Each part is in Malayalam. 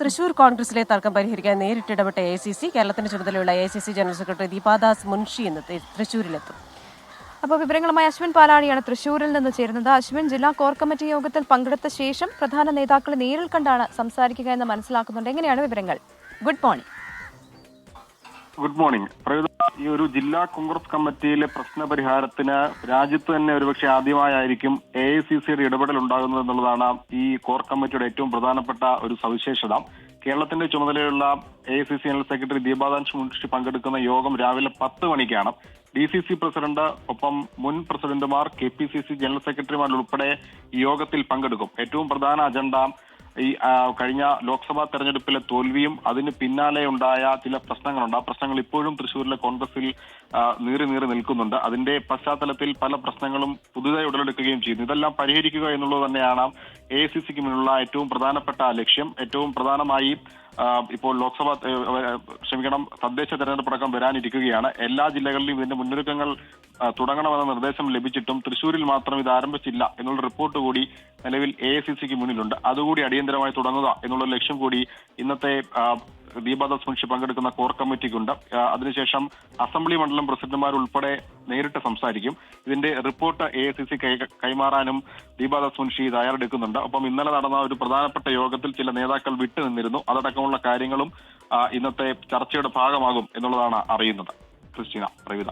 തൃശൂർ കോൺഗ്രസിലെ തർക്കം പരിഹരിക്കാൻ നേരിട്ടിടപെട്ട എ സി സി കേരളത്തിന്റെ ചുമതലയുള്ള A C C general secretary Deepa Das Munshi ഇന്ന് തൃശൂരിലെത്തും. അപ്പോൾ വിവരങ്ങളുമായി അശ്വിൻ പാലാണിയാണ് തൃശൂരിൽ നിന്ന് ചേരുന്നത്. അശ്വിൻ ജില്ലാ കോർ കമ്മിറ്റി യോഗത്തിൽ പങ്കെടുത്ത ശേഷം പ്രധാന നേതാക്കളെ നേരിൽ കണ്ടാണ് സംസാരിക്കുക എന്ന് മനസ്സിലാക്കുന്നുണ്ട്. എങ്ങനെയാണ് വിവരങ്ങൾ? Good morning. Good morning. ഈ ഒരു ജില്ലാ കോൺഗ്രസ് കമ്മിറ്റിയിലെ പ്രശ്ന പരിഹാരത്തിന് രാജ്യത്ത് തന്നെ ഒരുപക്ഷെ ആദ്യമായിരിക്കും എ ഐ സി സിയുടെ ഇടപെടൽ ഉണ്ടാകുന്നത് എന്നുള്ളതാണ് ഈ കോർ കമ്മിറ്റിയുടെ ഏറ്റവും പ്രധാനപ്പെട്ട ഒരു സവിശേഷത. കേരളത്തിന്റെ ചുമതലയുള്ള A I C C general secretary ദീപാദാൻഷ് Munshi പങ്കെടുക്കുന്ന യോഗം രാവിലെ പത്ത് മണിക്കാണ്. ഡി സി സി പ്രസിഡന്റ് ഒപ്പം മുൻ പ്രസിഡന്റുമാർ K P C C general സെക്രട്ടറിമാർ ഉൾപ്പെടെ യോഗത്തിൽ പങ്കെടുക്കും. ഏറ്റവും പ്രധാന അജണ്ട ഈ കഴിഞ്ഞ ലോക്സഭാ തെരഞ്ഞെടുപ്പിലെ തോൽവിയും അതിന് പിന്നാലെ ഉണ്ടായ ചില പ്രശ്നങ്ങളുണ്ട്. ആ പ്രശ്നങ്ങൾ ഇപ്പോഴും തൃശ്ശൂരിലെ കോൺഗ്രസിൽ നീറി നീറി നിൽക്കുന്നുണ്ട്. അതിന്റെ പശ്ചാത്തലത്തിൽ പല പ്രശ്നങ്ങളും പുതുതായി ഉടലെടുക്കുകയും ചെയ്യുന്നു. ഇതെല്ലാം പരിഹരിക്കുക എന്നുള്ളത് തന്നെയാണ് എ സി സിക്ക് മുന്നിലുള്ള ഏറ്റവും പ്രധാനപ്പെട്ട ലക്ഷ്യം ഏറ്റവും പ്രധാനമായി ഇപ്പോൾ ലോക്സഭ ക്ഷമിക്കണം തദ്ദേശ തെരഞ്ഞെടുപ്പടക്കം വരാനിരിക്കുകയാണ്. എല്ലാ ജില്ലകളിലും ഇതിന്റെ മുന്നൊരുക്കങ്ങൾ തുടങ്ങണമെന്ന നിർദ്ദേശം ലഭിച്ചിട്ടും തൃശൂരിൽ മാത്രം ഇത് ആരംഭിച്ചില്ല എന്നുള്ള റിപ്പോർട്ട് കൂടി നിലവിൽ എ സി സിക്ക് മുന്നിലുണ്ട്. അതുകൂടി അടിയന്തരമായി തുടങ്ങുക എന്നുള്ള ലക്ഷ്യം കൂടി ഇന്നത്തെ ദീപാദാസ് മുൻഷി പങ്കെടുക്കുന്ന കോർ കമ്മിറ്റിക്കുണ്ട്. അതിനുശേഷം അസംബ്ലി മണ്ഡലം പ്രസിഡന്റുമാർ ഉൾപ്പെടെ നേരിട്ട് സംസാരിക്കും. ഇതിന്റെ റിപ്പോർട്ട് എ സി സി കൈമാറാനും ദീപാദാസ് മുൻഷി തയ്യാറെടുക്കുന്നുണ്ട്. ഒപ്പം ഇന്നലെ നടന്ന ഒരു പ്രധാനപ്പെട്ട യോഗത്തിൽ ചില നേതാക്കൾ വിട്ടുനിന്നിരുന്നു അതടക്കമുള്ള കാര്യങ്ങളും ഇന്നത്തെ ചർച്ചയുടെ ഭാഗമാകും എന്നുള്ളതാണ് അറിയുന്നത്. ക്രിസ്റ്റീന പ്രവിത.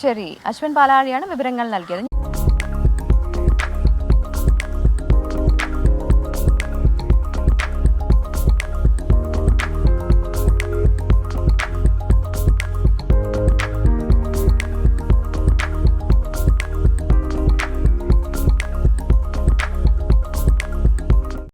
ശരി അശ്വിൻ പാലാഴിയാണ് വിവരങ്ങൾ നൽകിയത്.